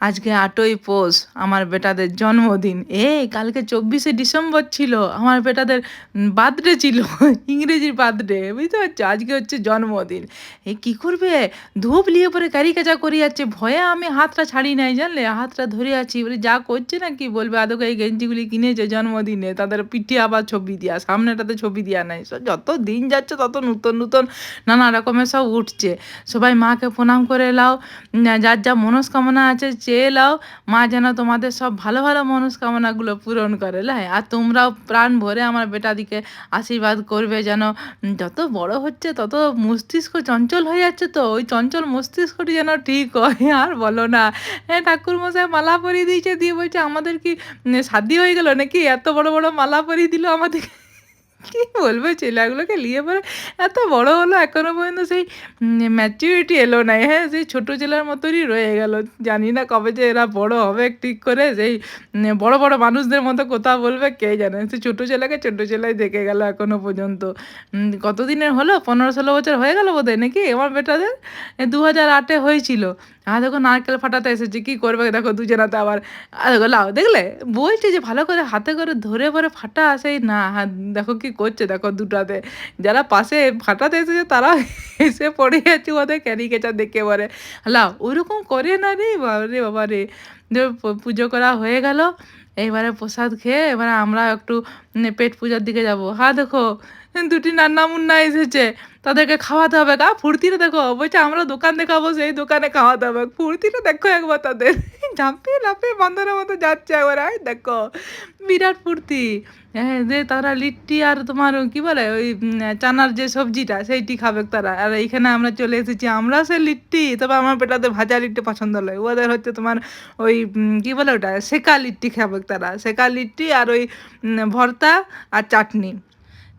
আজকে আটই পৌষ, আমার বেটাদের জন্মদিন। এ কালকে চব্বিশে ডিসেম্বর ছিল, আমার বেটাদের বার্থডে ছিল, ইংরেজির বার্থডে, বুঝতে পারছ? আজকে হচ্ছে জন্মদিন। এ, কী করবে? ধূপ নিয়ে পরে কারি কাচা করে যাচ্ছে ভয়ে আমি হাতটা ছাড়ি নাই, জানলে? হাতটা ধরে আছি, বলে যা করছে না কি বলবে? আদৌকে এই গেঞ্জিগুলি কিনেছে জন্মদিনে? তাদের পিঠে আবার ছবি দেওয়া সামনেটাতে ছবি দেওয়া নাই। সব যত দিন যাচ্ছে, তত নূতন নূতন, নানা রকমের সব উঠছে। সবাই মাকে প্রণাম করে এলাও যার যা মনস্কামনা আছে চেয়ে এলাও মা যেন তোমাদের সব ভালো ভালো মনস্কামনাগুলো পূরণ করে। লাই, আর তোমরাও প্রাণ ভরে আমার বেটাদিকে আশীর্বাদ করবে যেন। যত বড় হচ্ছে তত মস্তিষ্ক চঞ্চল হয়ে যাচ্ছে তো, ওই চঞ্চল মস্তিষ্কটি যেন ঠিক হয়। আর বলো না হ্যাঁ ঠাকুরমশাই মালা পরিয়ে দিয়েছে, দিয়ে বলছে, আমাদের কি শাদি হয়ে গেল নাকি? এত বড় বড় মালা পরিয়ে দিল আমাদের কী বলব ছেলেগুলোকে নিয়ে পরে এত বড় হলো, এখনও পর্যন্ত সেই ম্যাচিউরিটি এলো না হ্যাঁ সেই ছোটো ছেলের মতনই রয়ে গেল। জানি না কবে যে এরা বড় হবে ঠিক করে, সেই বড় বড় মানুষদের মতো কথা বলবে কে জানে। সেই ছোটো ছেলেকে ছোটো ছেলেই দেখে গেল এখনও পর্যন্ত। কতদিনের হলো? পনেরো ষোলো বছর হয়ে গেল বোধহয় নাকি? আমার বেটাদের? দু হাজার আটে হয়েছিল। আর দেখো নারকেল ফাটাতে এসেছে, কী করবে দেখো দুজনাতে আবার। আর দেখো, লাও, দেখলে? বলছে যে ভালো করে হাতে করে ধরে পরে ফাটা সেই না দেখো কি করছে, দেখো দুটাতে। যারা পাশে ফাটাতে এসেছে, তারা এসে পড়ে যাচ্ছে ওদের ক্যারি কেচার দেখে পরে। লাও ওইরকম করে না রে বাবারে বাবা রে পুজো করা হয়ে গেল এইবারে প্রসাদ খেয়ে, এবারে আমরা একটু পেট পূজার দিকে যাব। হ্যাঁ দেখো দুটি নান্না মুন্না এসেছে। তাদেরকে খাওয়াতে হবে গা। ফুর্তিটা দেখো, বলছে, আমরা দোকান দেখাবো, সেই দোকানে খাওয়াতে হবে। ফুর্তিটা দেখো একবার তাদের। ঝাঁপিয়ে লাফিয়ে বান্ধবের মতো যাচ্ছে একবার। আয় দেখো, বিরাট ফুর্তি। হ্যাঁ যে তারা লিট্টি আর তোমার কি বলে, ওই চানার যে সবজিটা, সেইটি খাবে তারা। আর এইখানে আমরা চলে এসেছি, আমরা সে লিট্টি, তবে আমার পেটাতে ভাজা লিট্টি পছন্দ নয়। ওদের হচ্ছে তোমার ওই কি বলে ওটা, সেকা লিট্টি খাবে তারা। সেকা লিট্টি আর ওই ভর্তা আর চাটনি।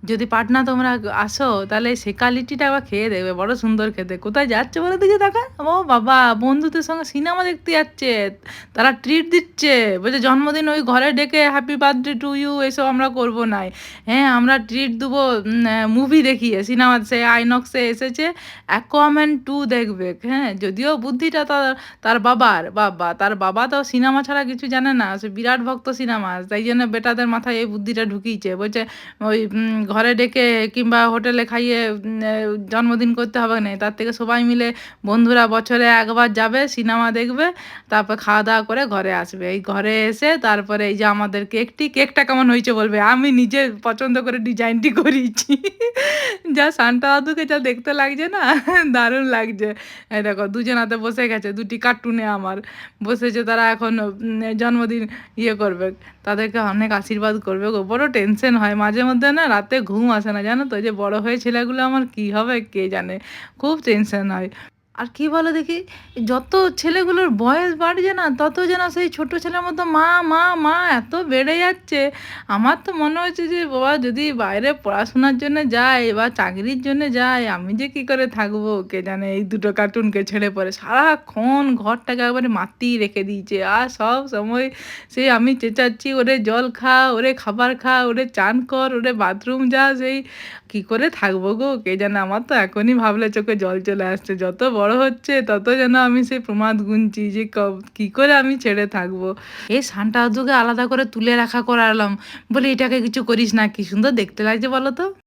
যদি পাটনা তোমরা আসো, তাহলে শেখা লিট্টিটা আবার খেয়ে দেবে বড় সুন্দর খেতে। কোথায় যাচ্ছে বলে দিকে দেখা ও বাবা, বন্ধুদের সঙ্গে সিনেমা দেখতে যাচ্ছে, তারা ট্রিট দিচ্ছে। বলছে, জন্মদিন ওই ঘরে ডেকে হ্যাপি বার্থডে টু ইউ এসব আমরা করব নাই। হ্যাঁ আমরা ট্রিট দেবো মুভি দেখিয়ে সিনেমা সে আইনক্সে এসেছে অ্যাকোয়াম্যান টু দেখবে। হ্যাঁ যদিও বুদ্ধিটা তার তার বাবার, বাবা, তার বাবা তো সিনেমা ছাড়া কিছু জানে না, সে বিরাট ভক্ত সিনেমা তাই জন্য বেটাদের মাথায় এই বুদ্ধিটা ঢুকিয়েছে। বলছে, ওই ঘরে ডেকে কিংবা হোটেলে খাইয়ে জন্মদিন করতে হবে না। তার থেকে সবাই মিলে বন্ধুরা বছরে একবার যাবে, সিনেমা দেখবে, তারপর খাওয়া দাওয়া করে ঘরে আসবে। এই ঘরে এসে তারপরে এই যে আমাদের কেকটি, কেকটা কেমন হয়েছে বলবে? আমি নিজে পছন্দ করে ডিজাইনটি করিয়েছি যা সান্টা দাদুকে যা দেখতে লাগছে না, দারুণ লাগছে। এই দেখো দুজনাতে বসে গেছে, দুটি কার্টুনে আমার। বসেছে তারা এখন জন্মদিন ইয়ে করবে। তাদেরকে অনেক আশীর্বাদ করবে গো। বড় টেনশন হয়। মাঝে মধ্যে না, রাতে ঘুম আসে না। জানো তো যে বড় হয়ে ছেলেগুলো আমার কি হবে, কে জানে? খুব টেনশন হয়। আর কি বলো দেখি? যত ছেলেগুলোর বয়স বাড়ছে না, তত যেন সেই ছোট ছেলের মতো, মা মা মা, এত বেড়ে যাচ্ছে। আমার তো মনে হচ্ছে যে, বাবা, যদি বাইরে পড়াশোনার জন্য যায় বা চাকরির জন্য যায় আমি যে কি করে থাকব? কে জানে এই দুটো কার্টুনকে ছেড়ে পড়ে। সারাক্ষণ ঘরটাকে একবারে মাতিয়ে রেখে দিয়েছে। আর সব সময় সেই আমি চেঁচাচ্ছি, ওরে জল খা, ওরে খাবার খা, ওরে চান কর, ওরে বাথরুম যা, সেই কি করে থাকব গো? কে জানে? আমার তো এখনই ভাবলে চোখে জল চলে আসছে। যত বড় হচ্ছে, তত যেন আমি সেই প্রমাদ গুনছি যে কি করে আমি ছেড়ে থাকব? এই সানটা আলাদা করে তুলে রাখা করালাম। বলে, এটাকে কিছু করিস না, কি সুন্দর দেখতে লাগছে বলো তো।